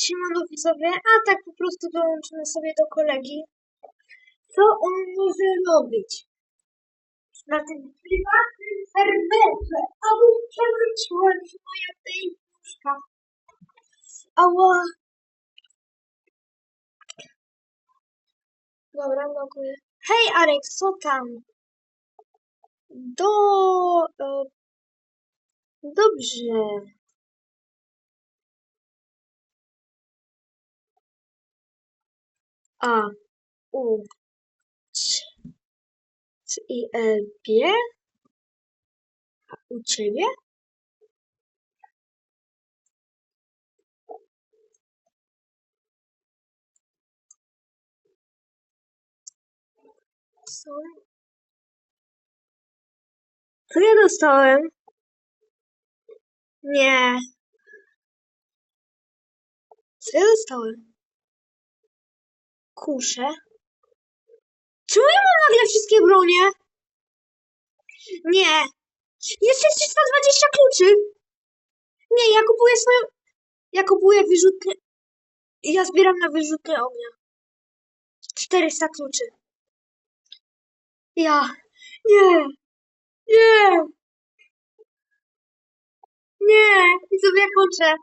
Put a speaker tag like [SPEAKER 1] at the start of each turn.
[SPEAKER 1] Siemano widzowie, a tak po prostu dołączymy sobie do kolegi. Co on może robić? Na tym prywatnym serwerze. A bo przewróciła się moja tej puszka. Ała. Dobra, loguję. Hej Arek, co tam? Do... E, dobrze. A, U, C, C, I, E, G. A u ciebie? Co ja dostałem? Nie. Co ja dostałem? Kuszę. Czemu ja mam nagle wszystkie bronie? Nie. Jeszcze 320 kluczy. Nie, ja kupuję swoją... Ja kupuję wyrzutnie... Ja zbieram na wyrzutnie ognia. 400 kluczy. Ja. Nie. Nie. Nie. I sobie kończę.